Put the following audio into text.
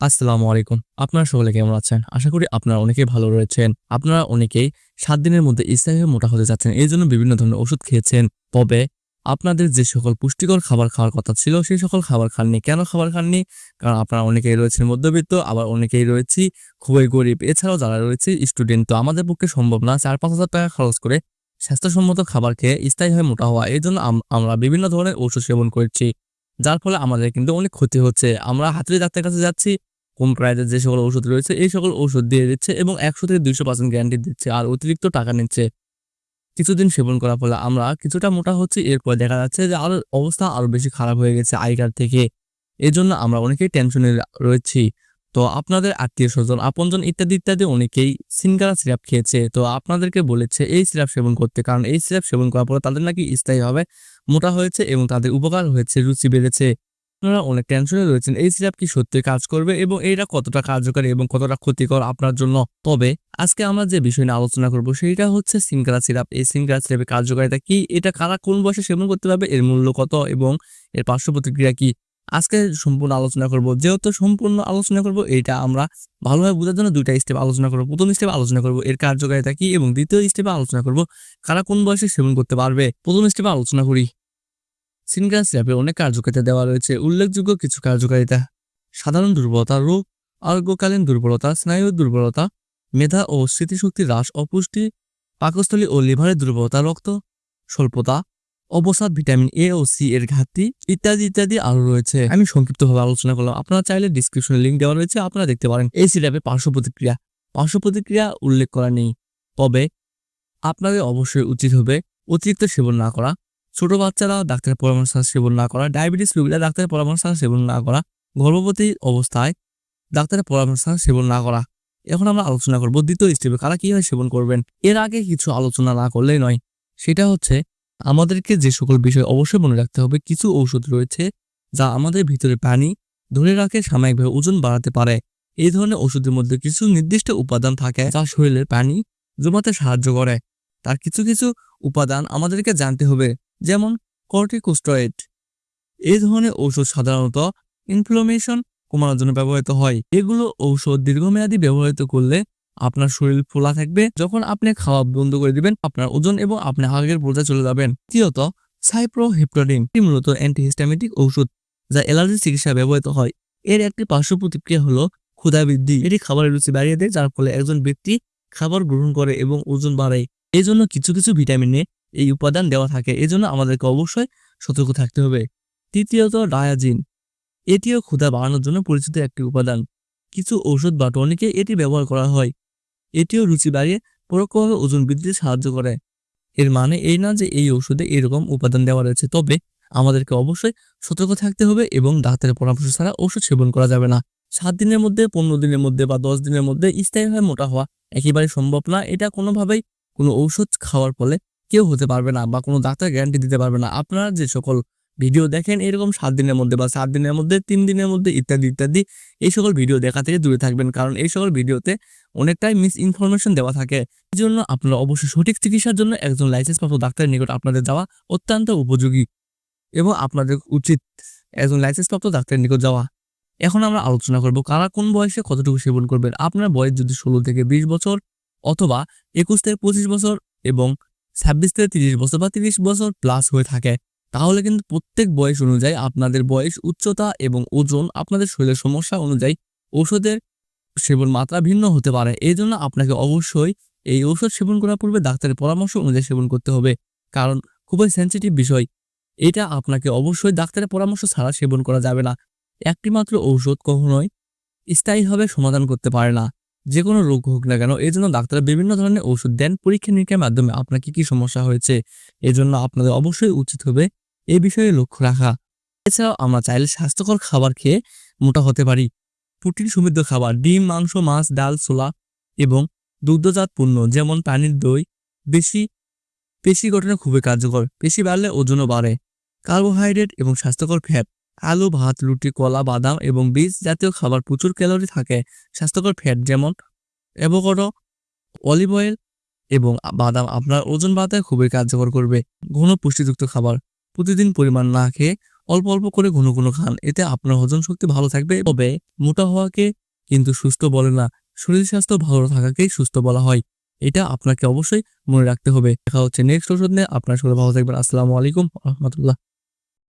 আসসালামু আলাইকুম। আপনারা সকলে কেমন আছেন? আশা করি আপনারা অনেকেই ভালো রয়েছেন। আপনারা অনেকেই সাত দিনের মধ্যে স্থায়ী মোটা হতে যাচ্ছেন। এই জন্য বিভিন্ন ধরনের ওষুধ খেয়েছেন। তবে আপনাদের যে সকল পুষ্টিকর খাবার খাওয়ার কথা ছিল, সেই সকল খাবার খাননি। কেন খাবার খাননি? কারণ আপনারা অনেকেই রয়েছেন মধ্যবিত্ত, আবার অনেকেই রয়েছি খুবই গরিব। এছাড়াও যারা রয়েছে স্টুডেন্ট তো আমাদের পক্ষে সম্ভব না। চার পাঁচ হাজার টাকা খরচ করে স্বাস্থ্যসম্মত খাবার খেয়ে স্থায়ীভাবে মোটা হওয়া। এই জন্য আমরা বিভিন্ন ধরনের ওষুধ সেবন করছি। যার ফলে আমাদের কিন্তু অনেক ক্ষতি হচ্ছে। আমরা হাতের ডাক্তারের কাছে যাচ্ছি কম প্রাইজের যে সকল ওষুধ রয়েছে, এই সকল ওষুধ দিয়ে দিচ্ছে এবং একশো থেকে দুইশো পার্সেন্ট গ্যারান্টি দিচ্ছে আর অতিরিক্ত টাকা নিচ্ছে। কিছুদিন সেবন করার ফলে আমরা কিছুটা মোটা হচ্ছি, এরপর দেখা যাচ্ছে যে আরও অবস্থা আরও বেশি খারাপ হয়ে গেছে আগেকার থেকে। এই জন্য আমরা অনেকেই টেনশনে রয়েছি। তো আপনাদের আত্মীয় স্বজন, আপনজন ইত্যাদি ইত্যাদি অনেকেই সিনকারা সিরাপ খেয়েছে। তো আপনাদেরকে বলেছে এই সিরাপ সেবন করতে, কারণ এই সিরাপ সেবন করার পরে তাদের নাকি স্থায়ীভাবে মোটা হয়েছে এবং তাদের উপকার হয়েছে, রুচি বেড়েছে। আপনারা অনেক টেনশনে রয়েছেন। এই সিরাপ কি সত্যি কাজ করবে এবং এটা কতটা কার্যকারী এবং কতটা ক্ষতিকর আপনার জন্য? তবে আজকে আমরা যে বিষয় নিয়ে আলোচনা করব সেইটা হচ্ছে সিনকারা সিরাপ এই সিনকারা সিরাপের কার্যকারিতা কি? এটা কারা কোন বয়সে সেবন করতে পারবে? এর মূল্য কত এবং এর পার্শ্ব প্রতিক্রিয়া কি? আজকে সম্পূর্ণ আলোচনা করব। যেহেতু সম্পূর্ণ আলোচনা করব এটা আমরা ভালোভাবে বোঝার জন্য দুইটা স্টেপ আলোচনা করব। প্রথম স্টেপ আলোচনা করব, এর কার্যকারিতা কি এবং দ্বিতীয় স্টেপে আলোচনা করব, কারা কোন বয়সে সেবন করতে পারবে? প্রথম স্টেপে আলোচনা করি। সিনগ্রাস সিরাপে অনেক কার্যকারিতা দেওয়া রয়েছে। উল্লেখযোগ্য কিছু কার্যকারিতা। সাধারণ দুর্বলতা, রোগ, আরোগ্যকালীন দুর্বলতা স্নায়ুর দুর্বলতা, মেধা ও স্মৃতিশক্তি হ্রাস, অপুষ্টি, পাকস্থলী ও লিভারের দুর্বলতা, রক্ত স্বল্পতা, অবসাদ, ভিটামিন এ ও সি এর ঘাটতি ইত্যাদি ইত্যাদি আরও রয়েছে। আমি সংক্ষিপ্তভাবে আলোচনা করলাম। আপনারা চাইলে ডিসক্রিপশনে লিঙ্ক দেওয়া রয়েছে, আপনারা দেখতে পারেন। এই সিরাপে পার্শ্ব প্রতিক্রিয়া। পার্শ্ব প্রতিক্রিয়া উল্লেখ করা নেই। তবে আপনাদের অবশ্যই উচিত হবে অতিরিক্ত সেবন না করা। ছোট বাচ্চারা ডাক্তারের পরামর্শ সেবন না করা, ডায়াবেটিস রোগীরা ডাক্তারের পরামর্শ সেবন না করা, গর্ভবতী অবস্থায় ডাক্তারের পরামর্শ সেবন না করা। এখন আমরা আলোচনা করব দ্বিতীয় স্টেপে কারা কীভাবে সেবন করবেন? এর আগে কিছু আলোচনা না করলেই নয়। সেটা হচ্ছে, আমাদেরকে যে সকল বিষয় অবশ্যই মনে রাখতে হবে, কিছু ঔষধ রয়েছে যা আমাদের ভিতরে পানি ধরে রাখে, সাময়িকভাবে ওজন বাড়াতে পারে। এই ধরনের ওষুধের মধ্যে কিছু নির্দিষ্ট উপাদান থাকে যা শরীরের পানি জমাতে সাহায্য করে। তার কিছু কিছু উপাদান আমাদেরকে জানতে হবে। যেমন কর্টিকোস্টয়েড। এই ধরনের ঔষধ সাধারণত ইনফ্লামেশন কমানোর জন্য ব্যবহৃত হয়। এগুলো ঔষধ দীর্ঘমেয়াদী ব্যবহৃত করলে আপনার শরীর ফোলা থাকবে, যখন আপনি খাওয়া বন্ধ করে দিবেন, আপনার ওজন এবং আপনি আগের পর্যায়ে চলে যাবেন। তৃতীয়ত সাইপ্রোহেপ্টাডিন এটি মূলত অ্যান্টিহিস্টামিটিক ঔষধ যা অ্যালার্জি চিকিৎসায় ব্যবহৃত হয়। এর একটি পার্শ্ব প্রতিক্রিয়া হলো ক্ষুধা বৃদ্ধি। এটি খাবারের রুচি বাড়িয়ে দেয়, যার ফলে একজন ব্যক্তি খাবার গ্রহণ করে এবং ওজন বাড়ায়। এই জন্য কিছু কিছু ভিটামিনে এই উপাদান দেওয়া থাকে। এজন্য আমাদেরকে অবশ্যই সতর্ক থাকতে হবে। তৃতীয়ত, ডায়াজিন। এটিও ক্ষুধা বাড়ানোর জন্য পরিচিত একটি উপাদান। কিছু ঔষধ বা টনিকে এটি ব্যবহার করা হয়। এটিও রুচি বাড়িয়ে পরোক্ষভাবে ওজন বৃদ্ধিতে সাহায্য করে। এর মানে এই না যে এই ঔষধে এরকম উপাদান দেওয়া রয়েছে। তবে আমাদেরকে অবশ্যই সতর্ক থাকতে হবে এবং ডাক্তারের পরামর্শ ছাড়া ওষুধ সেবন করা যাবে না। সাত দিনের মধ্যে, পনেরো দিনের মধ্যে বা দশ দিনের মধ্যে স্থায়ীভাবে মোটা হওয়া একেবারে সম্ভব না। এটা কোনোভাবেই কোনো ঔষধ খাওয়ার ফলে কেউ হতে পারবে না বা কোনো ডাক্তার গ্যারান্টি দিতে পারবে না। আপনারা যে সকল ভিডিও দেখেন, এরকম সাত দিনের মধ্যে বা সাত দিনের মধ্যে, তিন দিনের মধ্যে ইত্যাদি ইত্যাদি, এই সকল ভিডিও দেখা থেকে দূরে থাকবেন। কারণ এই সকল ভিডিওতে অনেকটাই মিস ইনফরমেশন দেওয়া থাকে। এই জন্য আপনারা অবশ্যই সঠিক চিকিৎসার জন্য একজন লাইসেন্সপ্রাপ্ত ডাক্তারের নিকট আপনাদের যাওয়া অত্যন্ত উপযোগী এবং আপনাদের উচিত একজন লাইসেন্সপ্রাপ্ত ডাক্তারের নিকট যাওয়া। এখন আমরা আলোচনা করব কারা কোন বয়সে কতটুকু সেবন করবেন। আপনার বয়স যদি ষোলো থেকে বিশ বছর অথবা একুশ থেকে পঁচিশ বছর এবং ছাব্বিশ থেকে তিরিশ বছর বা তিরিশ বছর প্লাস হয়ে থাকে। তাহলে কিন্তু প্রত্যেক বয়স অনুযায়ী আপনাদের বয়স, উচ্চতা এবং ওজন আপনাদের শরীরের সমস্যা অনুযায়ী ঔষধের সেবন মাত্রা ভিন্ন হতে পারে। এই জন্য আপনাকে অবশ্যই এই ঔষধ সেবন করার পূর্বে ডাক্তারের পরামর্শ অনুযায়ী সেবন করতে হবে। কারণ খুবই সেন্সিটিভ বিষয়। এটা আপনাকে অবশ্যই ডাক্তারের পরামর্শ ছাড়া সেবন করা যাবে না। একটি মাত্র ঔষধ কখনোই স্থায়ীভাবে সমাধান করতে পারে না। যে কোনো রোগ হোক না কেন এই জন্য ডাক্তার বিভিন্ন ধরনের ওষুধ দেন। পরীক্ষা নিরীক্ষার মাধ্যমে আপনার কি কি সমস্যা হয়েছে এজন্য আপনাদের অবশ্যই উচিত হবে এই বিষয়ে লক্ষ্য রাখা। এছাড়াও আমরা চাইলে স্বাস্থ্যকর খাবার খেয়ে মোটা হতে পারি। প্রোটিন সমৃদ্ধ খাবার, ডিম, মাংস, মাছ, ডাল, ছোলা এবং দুগ্ধজাত পণ্য যেমন পানির দই, বেশি পেশি গঠনে খুবই কার্যকর। পেশি বাড়লে ওজনও বাড়ে। কার্বোহাইড্রেট এবং স্বাস্থ্যকর ফ্যাট আলু, ভাত, রুটি, কলা, বাদাম এবং বীজ জাতীয় খাবার প্রচুর ক্যালোরি থাকে। স্বাস্থ্যকর ফ্যাট যেমন অ্যাভোকাডো, অলিভ অয়েল এবং বাদাম আপনার ওজন বাড়াতে খুবই কার্যকর করবে। ঘন পুষ্টিযুক্ত খাবার প্রতিদিন পরিমাণ না খেয়ে অল্প অল্প করে ঘন ঘন খান, এতে আপনার হজম শক্তি ভালো থাকবে। তবে মোটা হওয়াকে কিন্তু সুস্থ বলে না, শরীর স্বাস্থ্য ভালো থাকাকেই সুস্থ বলা হয়। এটা আপনাকে অবশ্যই মনে রাখতে হবে। দেখা হচ্ছে নেক্সট ওষুধ নিয়ে। আপনার শরীর ভালো থাকবেন। আসসালামু আলাইকুম রহমতুল্লাহ।